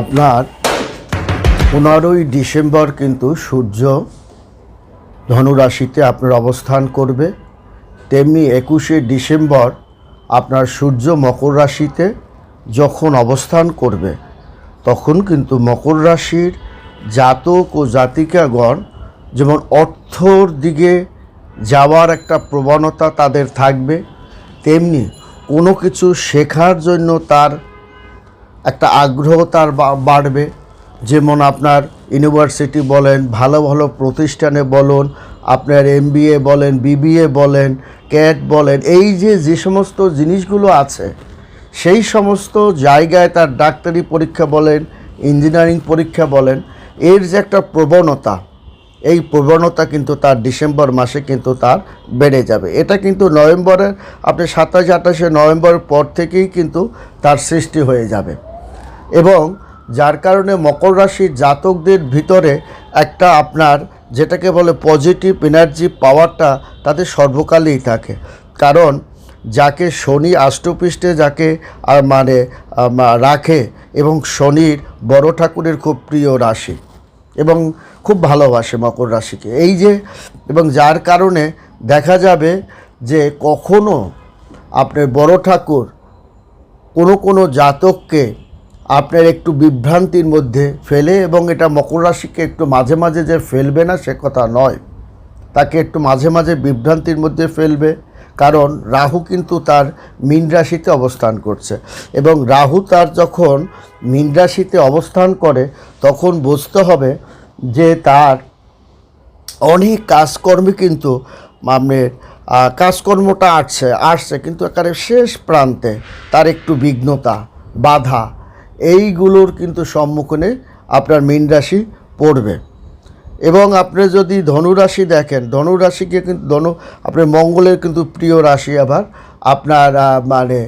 আপনার পনেরোই ডিসেম্বর কিন্তু সূর্য ধনুরাশিতে আপনার অবস্থান করবে। তেমনি একুশে ডিসেম্বর আপনার সূর্য মকর রাশিতে যখন অবস্থান করবে, তখন কিন্তু মকর রাশির জাতক ও জাতিকাগণ যেমন অর্থর দিকে যাওয়ার একটা প্রবণতা তাদের থাকবে, তেমনি কোনো কিছু শেখার জন্য তার একটা আগ্রহ তার বাড়বে। যেমন আপনার ইউনিভার্সিটি বলেন, ভালো ভালো প্রতিষ্ঠানে বলুন, আপনার এমবিএ বলেন, বিবিএ বলেন, ক্যাট বলেন, এই যে যে সমস্ত জিনিসগুলো আছে, সেই সমস্ত জায়গায় তার ডাক্তারি পরীক্ষা বলেন, ইঞ্জিনিয়ারিং পরীক্ষা বলেন, এর যে একটা প্রবণতা, এই প্রবণতা কিন্তু তার ডিসেম্বর মাসে কিন্তু তার বেড়ে যাবে। এটা কিন্তু নভেম্বরের, আপনি সাতাশ আঠাশে নভেম্বরের পর থেকেই কিন্তু তার সৃষ্টি হয়ে যাবে। এবং যার কারণে মকর রাশির জাতকদের ভিতরে একটা আপনার যেটাকে বলে পজিটিভ এনার্জি পাওয়ারটা তাদের সর্বকালেই থাকে। কারণ যাকে শনি আষ্টপৃষ্ঠে যাকে মানে রাখে এবং শনির বড় ঠাকুরের খুব প্রিয় রাশি এবং খুব ভালোবাসে মকর রাশিকে। এই যে, এবং যার কারণে দেখা যাবে যে কখনো আপনার বড় ঠাকুর কোনো কোনো জাতককে আপনার একটু বিভ্রান্তির মধ্যে ফেলে এবং এটা মকর রাশিকে একটু মাঝে মাঝে যে ফেলবে না, সে কথা নয়। তাকে একটু মাঝে মাঝে বিভ্রান্তির মধ্যে ফেলবে, কারণ রাহু কিন্তু তার মীন রাশিতে অবস্থান করছে এবং রাহু তার যখন মীন রাশিতে অবস্থান করে, তখন বুঝতে হবে যে তার অনেক কাজকর্মে কিন্তু আপনার কাজকর্মটা আসছে আসছে, কিন্তু একেবারে শেষ প্রান্তে তার একটু বিঘ্নতা, বাধা এইগুলোর কিন্তু সম্মুখীনে আপনার মীন রাশি পড়বে। এবং আপনি যদি ধনুরাশি দেখেন ধনুরাশিকে কিন্তু ধনু, আপনার মঙ্গলের কিন্তু প্রিয় রাশি আবার। আপনার মানে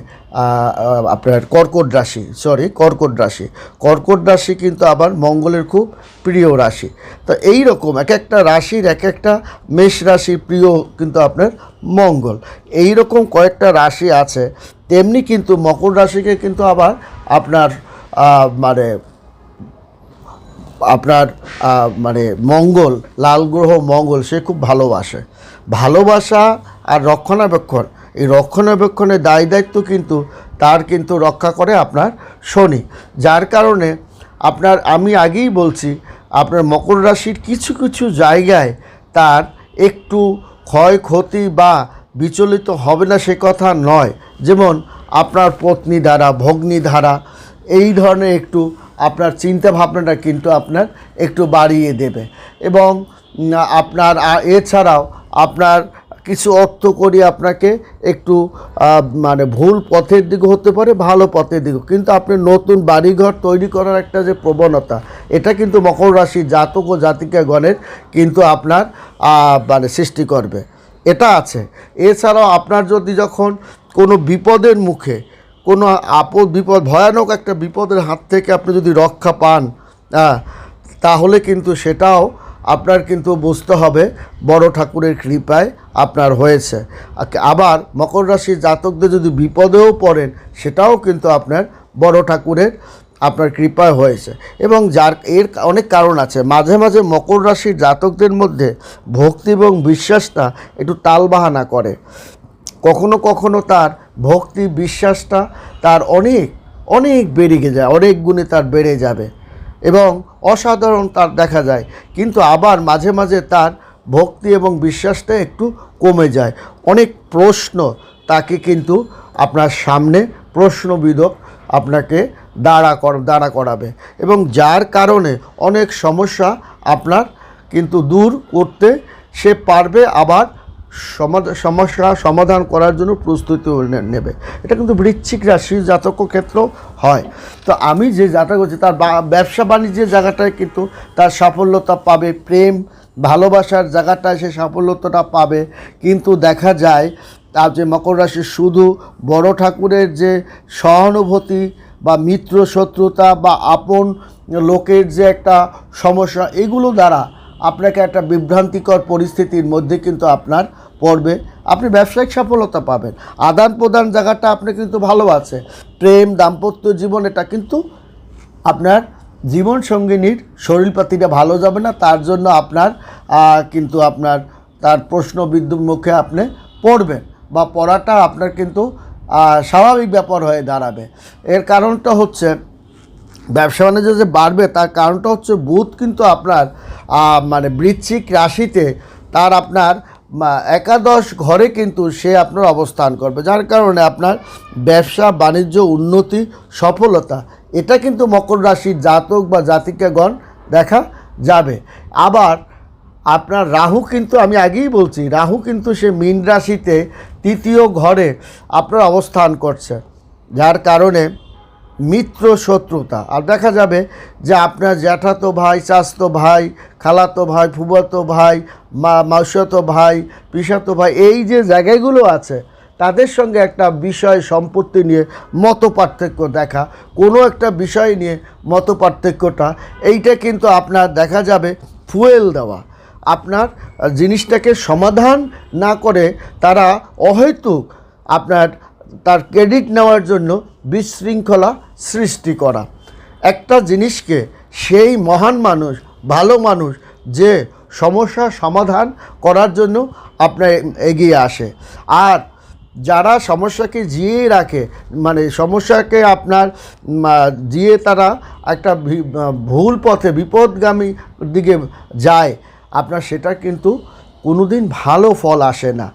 আপনার কর্কট রাশি সরি কর্কট রাশি। কর্কট রাশি কিন্তু আবার মঙ্গলের খুব প্রিয় রাশি। তো এই রকম এক একটা রাশির এক একটা মেষ রাশির প্রিয় কিন্তু আপনার মঙ্গল। এই রকম কয়েকটা রাশি আছে, তেমনি কিন্তু মকর রাশিকে কিন্তু আবার আপনার মানে আপনার মানে মঙ্গল, লাল গ্রহ, মঙ্গল, সে খুব ভালোবাসে। ভালোবাসা আর রক্ষণাবেক্ষণ, এই রক্ষণাবেক্ষণের দায় দায়িত্ব কিন্তু তার কিন্তু রক্ষা করে আপনার শনি। যার কারণে আপনার, আমি আগেই বলছি, আপনার মকর রাশির কিছু কিছু জায়গায় তার একটু ক্ষয়ক্ষতি বা বিচলিত হবে না সে কথা নয়। যেমন আপনার পত্নী দ্বারা, ভগ্নী দ্বারা এই ধরনের একটু আপনার চিন্তা ভাবনাটা কিন্তু আপনার একটু বাড়িয়ে দেবে। এবং আপনার এছাড়াও আপনার কিছু অর্থ করি আপনাকে একটু মানে ভুল পথের দিকে হতে পারে, ভালো পথের দিকে। কিন্তু আপনি নতুন বাড়িঘর তৈরি করার একটা যে প্রবণতা, এটা কিন্তু মকর রাশি জাতক ও জাতিকাগণের কিন্তু আপনার মানে সৃষ্টি করবে। এটা আছে। এছাড়াও আপনার যদি যখন কোনো বিপদের মুখে কোনো আপদ বিপদ ভয়ানক একটা বিপদের হাত থেকে আপনি যদি রক্ষা পান হ্যাঁ, তাহলে কিন্তু সেটাও আপনার কিন্তু বুঝতে হবে বড় ঠাকুরের কৃপায় আপনার হয়েছে। আবার মকর রাশির জাতকদের যদি বিপদেও পড়েন সেটাও কিন্তু আপনার বড় ঠাকুরের আপনার কৃপায় হয়েছে। এবং যার এর অনেক কারণ আছে। মাঝে মাঝে মকর রাশির জাতকদের মধ্যে ভক্তি এবং বিশ্বাসটা একটু তালবাহানা করে। কখনো কখনো তার ভক্তি বিশ্বাসটা তার অনেক অনেক বেড়ে যায়, অনেক গুণে তার বেড়ে যাবে এবং অসাধারণ তার দেখা যায়। কিন্তু আবার মাঝে মাঝে তার ভক্তি এবং বিশ্বাসটা একটু কমে যায়। অনেক প্রশ্ন তাকে কিন্তু আপনার সামনে প্রশ্নবিদক আপনাকে দাঁড়া কর, দাঁড়া করাবে এবং যার কারণে অনেক সমস্যা আপনার কিন্তু দূর করতে সে পারবে আবার সমস্যা সমাধান করার জন্য প্রস্তুতি নেবে। এটা কিন্তু বৃশ্চিক রাশির জাতক ক্ষেত্র হয়। তো আমি যে জাতক হচ্ছে তার ব্যবসা বাণিজ্যের জায়গাটায় কিন্তু তার সাফল্যতা পাবে। প্রেম, ভালোবাসার জায়গাটায় সে সাফল্যতাটা পাবে। কিন্তু দেখা যায়, তার যে মকর রাশি শুধু বড় ঠাকুরের যে সহানুভূতি বা মিত্র শত্রুতা বা আপন লোকের যে একটা সমস্যা, এগুলো দ্বারা আপনাকে একটা বিভ্রান্তিকর পরিস্থিতির মধ্যে কিন্তু আপনার পড়বে। আপনি ব্যবসায়িক সফলতা পাবেন। আদান প্রদান জায়গাটা আপনি কিন্তু ভালো আছে। প্রেম, দাম্পত্য জীবন এটা কিন্তু আপনার জীবন সঙ্গিনীর শরীরপাতিটা ভালো যাবে না। তার জন্য আপনার কিন্তু আপনার, তার প্রশ্ন বিদ্যুৎ মুখে আপনি পড়বেন বা পড়াটা আপনার কিন্তু স্বাভাবিক ব্যাপার হয়ে দাঁড়াবে। এর কারণটা হচ্ছে ব্যবসা বাণিজ্য যে বাড়বে, তার কারণটা হচ্ছে বুধ কিন্তু আপনার মানে বৃশ্চিক রাশিতে তার আপনার একাদশ ঘরে কিন্তু সে আপনার অবস্থান করবে, যার কারণে আপনার ব্যবসা, বাণিজ্য, উন্নতি, সফলতা, এটা কিন্তু মকর রাশির জাতক বা জাতিকাগণ দেখা যাবে। আবার আপনার রাহু কিন্তু, আমি আগেই বলছি, রাহু কিন্তু সে মীন রাশিতে তৃতীয় ঘরে আপনার অবস্থান করছে, যার কারণে মিত্র শত্রুতা আর দেখা যাবে যে আপনার জ্যাঠাতো ভাই চাস্তো ভাই, খালাতো ভাই ফুবাতো ভাই, মা মাউসাতো ভাই, পিসাতো ভাই, এই যে জায়গাগুলো আছে, তাদের সঙ্গে একটা বিষয় সম্পত্তি নিয়ে মত পার্থক্য দেখা। কোনো একটা বিষয় নিয়ে মত পার্থক্যটা এইটা কিন্তু আপনার দেখা যাবে ফুয়েল দেওয়া। আপনার জিনিসটাকে সমাধান না করে তারা অহেতুক আপনার তার ক্রেডিট নেওয়ার জন্য বিশৃঙ্খলা সৃষ্টি করা। একটা জিনিসকে সেই মহান মানুষ, ভালো মানুষ যে সমস্যা সমাধান করার জন্য আপনার এগিয়ে আসে। আর যারা সমস্যাকে জিয়ে রাখে মানে সমস্যাকে আপনার জিয়ে তারা একটা ভুল পথে, বিপদগামী দিকে যায়, আপনার সেটা কিন্তু কোনোদিন ভালো ফল আসে না।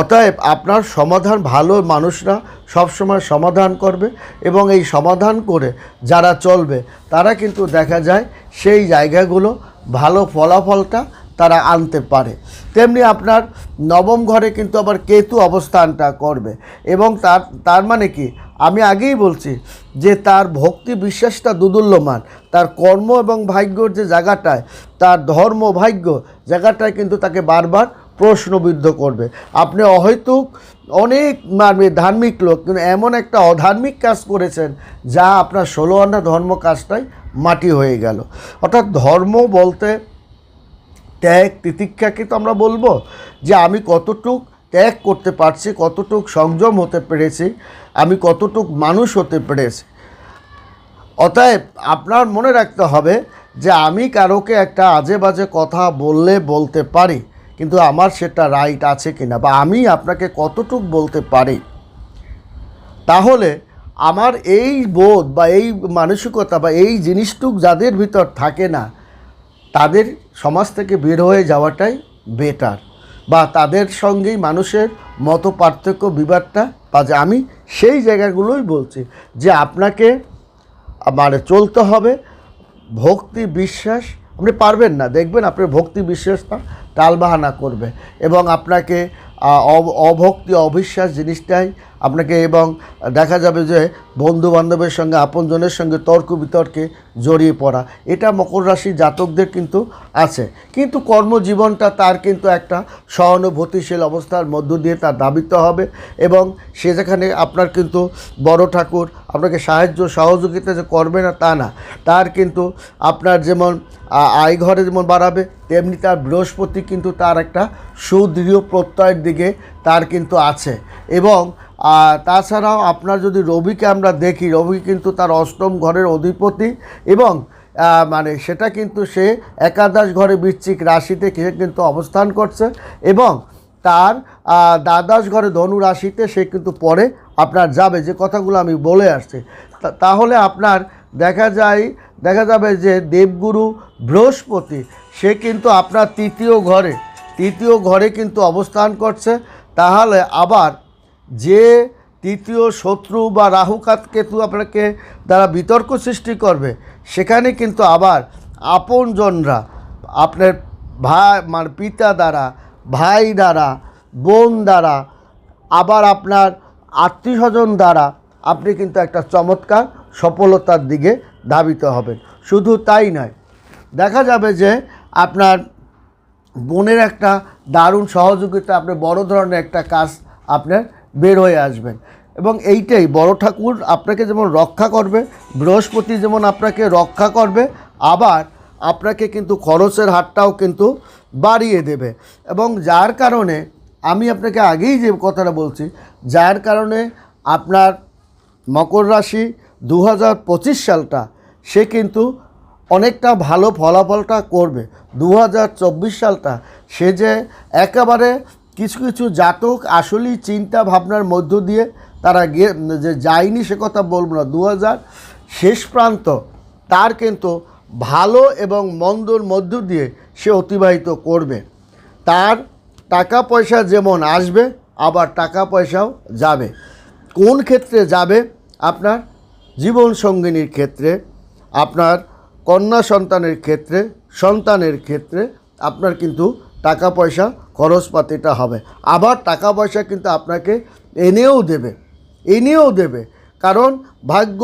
অতএব আপনার সমাধান ভালো মানুষরা সবসময় সমাধান করবে এবং এই সমাধান করে যারা চলবে, তারা কিন্তু দেখা যায় সেই জায়গাগুলো ভালো ফলাফলটা তারা আনতে পারে। তেমনি আপনার নবম ঘরে কিন্তু আবার কেতু অবস্থানটা করবে এবং তার তার মানে কি? আমি আগেই বলছি যে তার ভক্তি বিশ্বাসটা দুদুল্যমান, তার কর্ম এবং ভাগ্যর যে জায়গাটায়, তার ধর্ম ভাগ্য জায়গাটায় কিন্তু তাকে বারবার প্রশ্নবিদ্ধ করবে। আপনি অহৈতুক অনেক মানে ধার্মিক লোক, কিন্তু এমন একটা অধার্মিক কাজ করেছেন যা আপনার ষোলো আনা ধর্ম কাজটাই মাটি হয়ে গেল। অর্থাৎ ধর্ম বলতে ত্যাগ, তিতিক্ষাকে তো আমরা বলব যে আমি কতটুক ত্যাগ করতে পারছি, কতটুক সংযম হতে পেরেছি, আমি কতটুক মানুষ হতে পেরেছি। অতএব আপনার মনে রাখতে হবে যে আমি কারোকে একটা আজে বাজে কথা বললে বলতে পারি। কিন্তু আমার সেটা রাইট আছে কিনা বা আমি আপনাকে কতটুক বলতে পারি? তাহলে আমার এই বোধ বা এই মানসিকতা বা এই জিনিসটুক যাদের ভিতর থাকে না, তাদের সমাজ থেকে বের হয়ে যাওয়াটাই বেটার বা তাদের সঙ্গেই মানুষের মত পার্থক্য বিবাদটা বাজে আমি সেই জায়গাগুলোই বলছি যে আপনাকে মানে চলতে হবে, ভক্তি, বিশ্বাস আপনি পারবেন না দেখবেন আপনার ভক্তি বিশ্বাসটা টালবাহানা করবে এবং আপনাকে অভক্তি অবিশ্বাস জিনিসটাই আপনাকে এবং দেখা যাবে যে বন্ধু বান্ধবের সঙ্গে, আপনজনের সঙ্গে তর্ক বিতর্কে জড়িয়ে পড়া। এটা মকর রাশি জাতকদের কিন্তু আছে। কিন্তু কর্মজীবনটা তার কিন্তু একটা সহানুভূতিশীল অবস্থার মধ্য দিয়ে তার দাবিত হবে এবং সে যেখানে আপনার কিন্তু বড় ঠাকুর, আপনাকে সাহায্য, সহযোগিতা যে করবে না তা না। তার কিন্তু আপনার যেমন আয় ঘরে যেমন বাড়াবে, তেমনি তার বৃহস্পতি কিন্তু তার একটা সুদৃঢ় প্রত্যয়ের দিকে তার কিন্তু আছে। এবং আহ, তাছাড়াও আপনার যদি রবিকে আমরা দেখি রবি কিন্তু তার অষ্টম ঘরের অধিপতি এবং মানে সেটা কিন্তু সে একাদশ ঘরে বৃশ্চিক রাশিতে সে কিন্তু অবস্থান করছে এবং তার দ্বাদশ ঘরে ধনু রাশিতে সে কিন্তু পরে আপনার যাবে। যে কথাগুলো আমি বলে আসছি তাহলে আপনার দেখা যায় দেখা যাবে যে দেবগুরু বৃহস্পতি সে কিন্তু আপনার তৃতীয় ঘরে তৃতীয় ঘরে কিন্তু অবস্থান করছে। তাহলে আবার যে তৃতীয় শত্রু বা রাহুকাত কেতু আপনাকে দ্বারা বিতর্ক সৃষ্টি করবে, সেখানে কিন্তু আবার আপনজনরা আপনার ভাই মানে পিতা দ্বারা, ভাই দ্বারা, বোন দ্বারা, আবার আপনার আত্মীয় স্বজন দ্বারা আপনি কিন্তু একটা চমৎকার সফলতার দিকে ধাবিত হবেন। শুধু তাই নয়, দেখা যাবে যে আপনার বোনের একটা দারুণ সহযোগিতা আপনার বড় ধরনের একটা কাজ আপনার বের হয়ে আসবেন। এবং এইটাই, বড় ঠাকুর আপনাকে যেমন রক্ষা করবে, বৃহস্পতি যেমন আপনাকে রক্ষা করবে, আবার আপনাকে কিন্তু খরচের হারটাও কিন্তু বাড়িয়ে দেবে। এবং যার কারণে, আমি আপনাকে আগেই যে কথাটা বলছি, যার কারণে আপনার মকর রাশি দু হাজার পঁচিশ সালটা, সে কিন্তু অনেকটা ভালো ফলাফলটা করবে। দু হাজার চব্বিশ সালটা, সে যে একেবারে কিছু কিছু জাতক আসলেই চিন্তা ভাবনার মধ্য দিয়ে তারা যে যায়নি সে কথা বলব না দু হাজার শেষ প্রান্ত, তার কিন্তু ভালো এবং মন্দর মধ্য দিয়ে সে অতিবাহিত করবে। তার টাকা পয়সা যেমন আসবে, আবার টাকা পয়সাও যাবে। কোন ক্ষেত্রে যাবে? আপনার জীবন সঙ্গিনীর ক্ষেত্রে, আপনার কন্যা সন্তানের ক্ষেত্রে সন্তানের ক্ষেত্রে, আপনার কিন্তু টাকা পয়সা খরচপাতিটা হবে। আবার টাকা পয়সা কিন্তু আপনাকে এনেও দেবে এনেও দেবে। কারণ ভাগ্য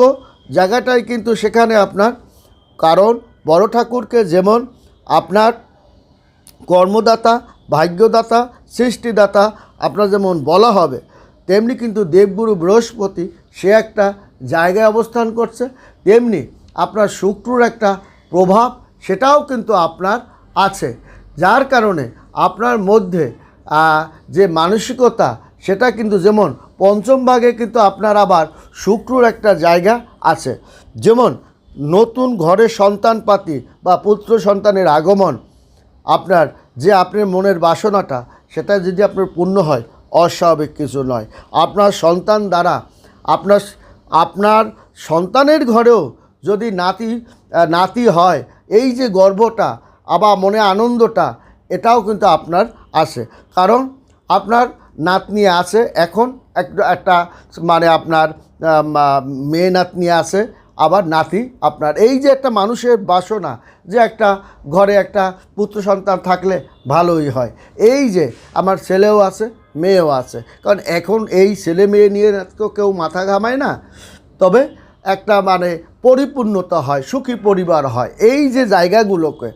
জায়গাটাই কিন্তু সেখানে আপনার। কারণ বড় ঠাকুরকে যেমন আপনার কর্মদাতা, ভাগ্যদাতা, সৃষ্টিদাতা আপনার যেমন বলা হবে, তেমনি কিন্তু দেবগুরু বৃহস্পতি সে একটা জায়গায় অবস্থান করছে, তেমনি আপনার শুক্রর একটা প্রভাব সেটাও কিন্তু আপনার আছে। যার কারণে আপনার মধ্যে যে মানসিকতা, সেটা কিন্তু যেমন পঞ্চম ভাগে কিন্তু আপনার আবার শুক্রর একটা জায়গা আছে। যেমন নতুন ঘরে সন্তানপাতি বা পুত্র সন্তানের আগমন, আপনার যে আপনার মনের বাসনাটা, সেটা যদি আপনার পূর্ণ হয়, অস্বাভাবিক কিছু নয়। আপনার সন্তান দ্বারা আপনার আপনার সন্তানের ঘরেও যদি নাতি নাতি হয়, এই যে গর্বটা আবার মনে আনন্দটা, এটাও কিন্তু আপনার আসে। কারণ আপনার নাতনি আছে, এখন একটা মানে আপনার মেয়ে নাতনি আছে, আবার নাতি আপনার। এই যে একটা মানুষের বাসনা, যে একটা ঘরে একটা পুত্র সন্তান থাকলে ভালোই হয়। এই যে আমার ছেলেও আছে, মেয়েও আছে। কারণ এখন এই ছেলে মেয়ে নিয়ে তো কেউ মাথা ঘামায় না। তবে একটা মানে পরিপূর্ণতা হয়, সুখী পরিবার হয়। এই যে জায়গাগুলোকে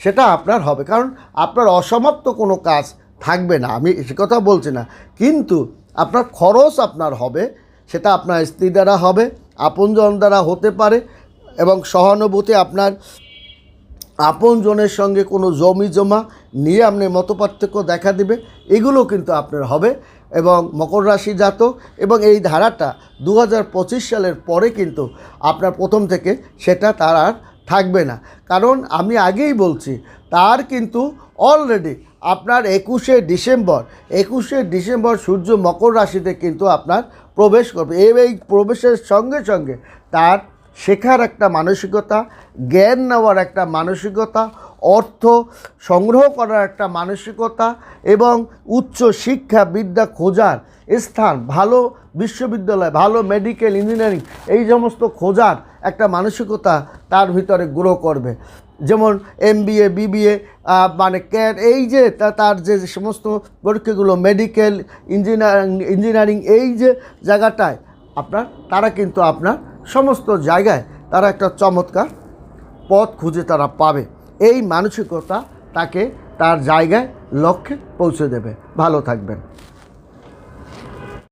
সেটা আপনার হবে। কারণ আপনার অসমাপ্ত কোনো কাজ থাকবে না। আমি সে কথা বলছি না। কিন্তু আপনার খরচ আপনার হবে, সেটা আপনার স্ত্রী দ্বারা হবে, আপনজন দ্বারা হতে পারে এবং সহানুভূতি আপনার আপনজনের সঙ্গে কোনো জমি জমা নিয়ে আপনি মতপার্থক্য দেখা দিবে, এগুলো কিন্তু আপনার হবে এবং মকর রাশি জাতক এবং এই ধারাটা দু হাজার পঁচিশ সালের পরে কিন্তু আপনার প্রথম থেকে সেটা তার আর থাকবে না। কারণ আমি আগেই বলছি, তার কিন্তু অলরেডি আপনার একুশে ডিসেম্বর একুশে ডিসেম্বর সূর্য মকর রাশিতে কিন্তু আপনার প্রবেশ করবে। এই প্রবেশের সঙ্গে সঙ্গে তার শেখার একটা মানসিকতা, জ্ঞান নেওয়ার একটা মানসিকতা অর্থ সংগ্রহ করার একটা মানসিকতা এবং উচ্চ শিক্ষা বিদ্যা খোঁজার স্থান, ভালো বিশ্ববিদ্যালয়, ভালো মেডিকেল ইঞ্জিনিয়ারিং এই সমস্ত খোঁজার একটা মানসিকতা তার ভিতরে গ্রো করবে। যেমন এম বি এ বিবিএ মানে ক্যাট এই যে তার যে সমস্ত পরীক্ষাগুলো মেডিকেল ইঞ্জিনিয়ারিং ইঞ্জিনিয়ারিং এই যে জায়গাটায় আপনার, তারা কিন্তু আপনার সমস্ত জায়গায় তারা একটা চমৎকার পথ খুঁজে তারা পাবে। এই মানসিকতা তাকে তার জায়গায় লক্ষ্যে পৌঁছে দেবে। ভালো থাকবেন।